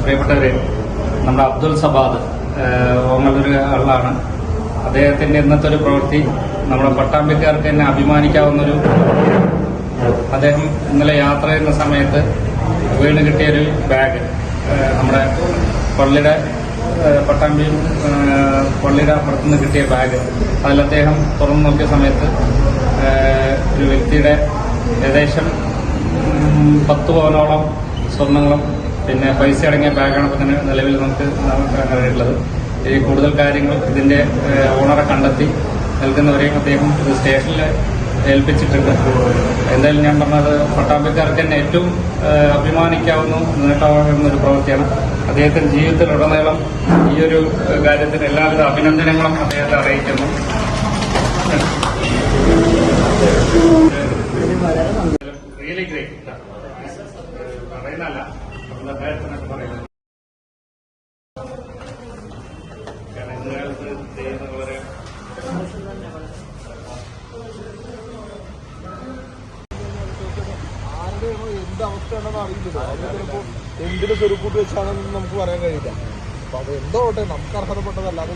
പ്രിയപ്പെട്ടവരെ നമ്മുടെ അബ്ദുൽ സബാദ് ഓങ്ങളൊരു ആളാണ്. അദ്ദേഹത്തിന്റെ ഇന്നത്തെ ഒരു പ്രവൃത്തി നമ്മുടെ പട്ടാമ്പിക്കാർക്ക് തന്നെ അഭിമാനിക്കാവുന്ന ഒരു പ്രവൃത്തിയാണ് അദ്ദേഹം ഇന്നലെ യാത്ര ചെയ്യുന്ന സമയത്ത് വീണ് കിട്ടിയൊരു ബാഗ് നമ്മുടെ പള്ളിയുടെ പട്ടാമ്പി പള്ളിയുടെ അപ്പുറത്ത് നിന്ന് കിട്ടിയ ബാഗ്. അതിൽ അദ്ദേഹം തുറന്നു നോക്കിയ സമയത്ത് ഒരു വ്യക്തിയുടെ ഏകദേശം പത്ത് പവനോളം സ്വർണങ്ങളും പിന്നെ പൈസ അടങ്ങിയ ബാഗാണ് ഇപ്പം തന്നെ നിലവിൽ നമുക്ക് കണ്ടിട്ടുള്ളത് ഈ കൂടുതൽ കാര്യങ്ങൾ ഇതിന്റെ ഓണറെ കണ്ടെത്തി നൽകുന്നവരെയും അദ്ദേഹം സ്റ്റേഷനിൽ ഏൽപ്പിച്ചിട്ടുണ്ട് എന്തായാലും ഞാൻ പറഞ്ഞത് പട്ടാമ്പിക്കാർക്ക് തന്നെ ഏറ്റവും അഭിമാനിക്കാവുന്ന നേട്ടമാകുന്ന ഒരു പ്രവൃത്തിയാണ് അദ്ദേഹത്തിന്റെ ജീവിതത്തിലുടനീളം ഈ ഒരു കാര്യത്തിന് എല്ലാവിധ അഭിനന്ദനങ്ങളും അദ്ദേഹത്തെ അറിയിക്കുന്നു റിയലി ഗ്രേറ്റ് പറയുന്നല്ല വളരെ ആരുടെയാണോ എന്ത് അറിയില്ല എന്തിന് ചെറുക്കൂട്ട് വെച്ചാണെന്ന് നമുക്ക് പറയാൻ കഴിയില്ല. അപ്പൊ അത് എന്തോട്ടെ നമുക്ക് അർഹതപ്പെട്ടതല്ല അത്